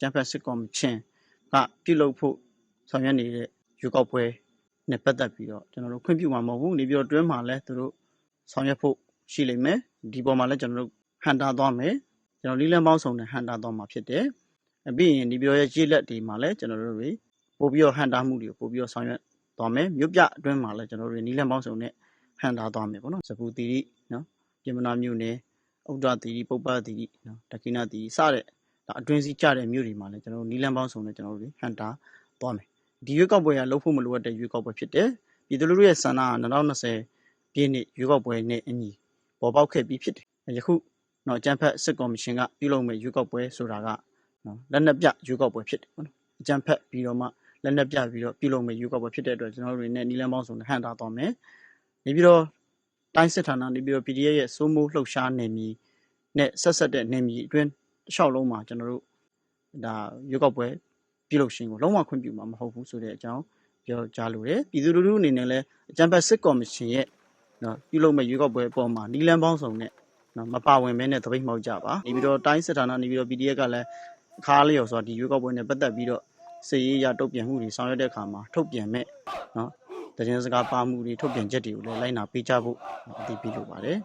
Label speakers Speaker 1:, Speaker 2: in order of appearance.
Speaker 1: ကျန်းဖက်စစ်ကော်မရှင်ကပြုလုပ်ဖို့ဆောင်ရွက်နေတဲ့ရွေးကောက်ပွဲနဲ့ပတ်သက်ပြီးတော့ကျွန်တော်တို့ခွင့်ပြုမှာမဟုတ်ဘူးနေပြီးတော့တွင်းမှာလည်းသူတို့ဆောင်ရွက်ဖို့ရှိလိမ့်မယ်ဒီပေါ်မှာလည်းကျွန်တော်တို့ဟန်တာသွားမယ်ကျွန်တော်လီလန်ပေါင်းစုံနဲ့ဟန်တာသွားမှာဖြစ်တယ်အပြီးရင်ဒီပြောရဲ့ရေးလက်ဒီမှာလည်းကျွန်တော်တို့တွေပို့ပြီးတော့ဟန်တာမှုတွေကိုပို့ပြီးတော့ဆောင်ရွက်သွားမယ်မြို့ပြအတွင်းမှာလည်းကျွန်တော်တို့တွေနီလန်ပေါင်းစုံနဲ့ဟန်တာသွားမယ်ပေါ့နော်စပူတီရီနော်ပြင်မနာမြို့နယ်ဥဒ္ဒတီရီပုပ္ပတီရီနော်တကိနာတီရီစတဲ့ဒါ အတွင်းစည်းကြတဲ့မြို့တွေမှာလည်းကျွန်တော်တို့နီလန်ပေါင်းစုံနဲ့ကျွန်တော်တို့တွေဟန်တာသွားမယ်ဒီရွေးကောက်ပွဲကလုပ်ဖို့မလိုအပ်တဲ့ရွေးကောက်ပွဲဖြစ်တယ်ပြည်သူလူထုရဲ့ဆန္ဒက2020ပြည့်နှစ်ရွေးကောက်ပွဲနဲ့အညီပေါ်ပေါက်ခဲ့ပြီးဖြစ်တယ်ယခုနော်အကြံဖက်စစ်ကော်မရှင်ကပြုလုပ်မဲ့ရွေးကောက်ပွဲဆိုတာကနော်လက်နက်ပြရွေးကောက်ပွဲဖြစ်တယ်ပေါ့နော်အကြံဖက်ပြီးတော့မှလက်နက်ပြပြီးတော့ပြုလုပ်မဲ့ရွေးကောက်ပွဲဖြစ်တဲ့အတွက်ကျွန်တော်တို့တွေနဲ့နီလန်ပေါင်းစုံနဲ့ဟန်တာသွားမယ်နေပြီးတော့တိုင်းစစ်ဌာနနေပြီးတော့ PDF ရဲ့စိုးမိုးလှုပ်ရှားနေမီနဲ့ဆက်ဆက်တဲ့နေမီအတွင်း တစ်လျှောက်လုံးမှာကျွန်တော်တို့ဒါရွေးကောက်ပွဲပြုလုပ်ရှင်ကိုလုံးဝခွင့်ပြုမှာမဟုတ်ဘူးဆိုတဲ့အကြောင်းပြောကြားလိုတယ်ပြည်သူလူထုအနေနဲ့လည်းအကြံဖက်စစ်ကော်မရှင်ရဲ့နော်ပြုလုပ်မဲ့ရွေးကောက်ပွဲအပေါ်မှာနီလန်ပေါင်းစုံနဲ့နော်မပါဝင်ဘဲနဲ့တပိတ်မှောက်ကြပါနေပြီးတော့တိုင်းစစ်ဌာနနေပြီးတော့ PDF ကလည်းအခါလျော်ဆိုတာဒီရွေးကောက်ပွဲနဲ့ပတ်သက်ပြီးတော့စည်ရေးရတုတ်ပြန်မှုတွေဆောင်ရွက်တဲ့အခါမှာထုတ်ပြန်မဲ့နော်တရင်စကားပါမှုတွေထုတ်ပြန်ချက်တွေကိုလည်းလိုက်နာပေးကြဖို့အသိပေးလိုပါတယ်